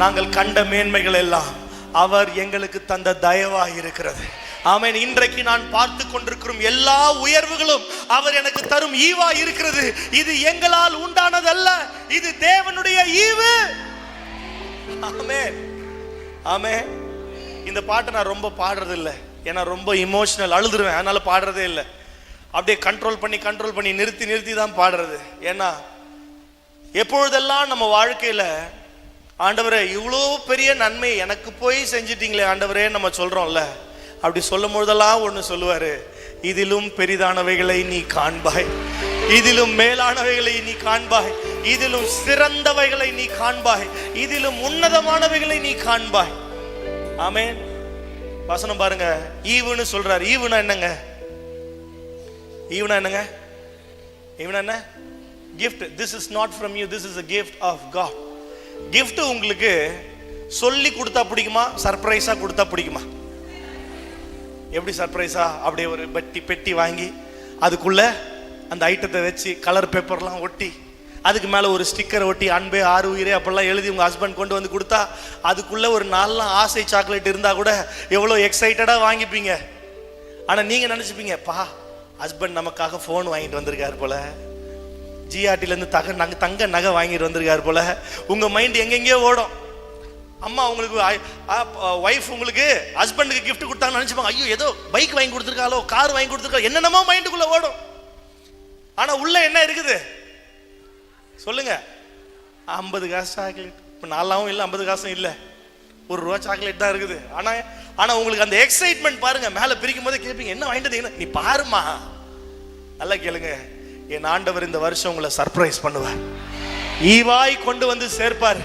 நாங்கள் கண்ட மேன்மைகள் எல்லாம் அவர் எங்களுக்கு தந்த தயவாக இருக்கிறது. ஆமேன். இன்றைக்கு நான் பார்த்து கொண்டிருக்கிறோம் எல்லா உயர்வுகளும் அவர் எனக்கு தரும் ஈவா இருக்கிறது. இது எங்களால் உண்டானதல்ல. இது தேவனுடைய ஈவு. ஆமே ஆமே இந்த பாட்டை நான் ரொம்ப பாடுறது இல்லை ஏன்னா ரொம்ப இமோஷனல் அழுதுருவேன். அதனால பாடுறதே இல்லை. அப்படியே கண்ட்ரோல் பண்ணி கண்ட்ரோல் பண்ணி நிறுத்தி நிறுத்தி தான் பாடுறது. ஏன்னா எப்பொழுதெல்லாம் நம்ம வாழ்க்கையில ஆண்டவரே இவ்வளோ பெரிய நன்மை எனக்கு போய் செஞ்சிட்டீங்களே ஆண்டவரே நம்ம சொல்கிறோம்ல அப்படி சொல்லும் பொழுதெல்லாம் ஒன்று சொல்லுவார் இதிலும் பெரிதானவைகளை நீ காண்பாய். இதிலும் மேலானவைகளை நீ காண்பாய். இதிலும் சிறந்தவைகளை நீ காண்பாய். இதிலும் உன்னதமானவைகளை நீ காண்பாய். ஆமென். வசனம் பாருங்க. ஈவுன்னு சொல்றாரு. ஈவுனா என்னங்க? ஈவுனா என்னங்க? ஈவுனா என்ன? Gift this is not from you this is a gift of God gift உங்களுக்கு சொல்லி கொடுத்தா பிடிக்குமா? சர்ப்ரைஸா கொடுத்தா பிடிக்குமா? எப்படி சர்ப்ரைஸா அப்படியே ஒரு பெட்டி பெட்டி வாங்கி அதுக்குள்ள அந்த ஐட்டத்தை வச்சு கலர் பேப்பர்லாம் ஒட்டி அதுக்கு மேலே ஒரு ஸ்டிக்கர் ஒட்டி அன்பே ஆறு உயிரே அப்படிலாம் எழுதி உங்கள் ஹஸ்பண்ட் கொண்டு வந்து கொடுத்தா அதுக்குள்ளே ஒரு நாலாம் ஆசை சாக்லேட் இருந்தால் கூட எவ்வளோ எக்ஸைட்டடாக வாங்கிப்பீங்க? ஆனால் நீங்கள் நினச்சிப்பீங்க பா ஹஸ்பண்ட் நமக்காக ஃபோன் வாங்கிட்டு வந்திருக்காரு போல. ஜிஆர்டிலேருந்து தக நகை தங்க நகை வாங்கிட்டு வந்திருக்காரு போல. உங்கள் மைண்ட் எங்கெங்கேயோ ஓடும். அம்மா உங்களுக்கு ஒய்ஃப் உங்களுக்கு ஹஸ்பண்டுக்கு கிஃப்ட் கொடுத்தாங்கன்னு நினச்சிப்பாங்க. ஐயோ ஏதோ பைக் வாங்கி கொடுத்துருக்காளோ கார் வாங்கி கொடுத்துருக்கா என்னென்னமோ மைண்டுக்குள்ளே ஓடும். ஆனால் உள்ள என்ன இருக்குது? சொல்லுங்க. ஐம்பது காசு சாக்லேட் இப்போ நாலாவும் இல்லை ஐம்பது காசும் இல்லை. ஒரு ரூபா சாக்லேட் தான் இருக்குது. ஆனால் ஆனால் உங்களுக்கு அந்த எக்ஸைட்மெண்ட் பாருங்க. மேலே பிரிக்கும் போதே கேட்பீங்க என்ன வாங்கிட்டு நீ பாருமா நல்லா கேளுங்க. என் ஆண்டவர் இந்த வருஷம் உங்களை சர்ப்ரைஸ் பண்ணுவார். ஈவாய் கொண்டு வந்து சேர்ப்பார்.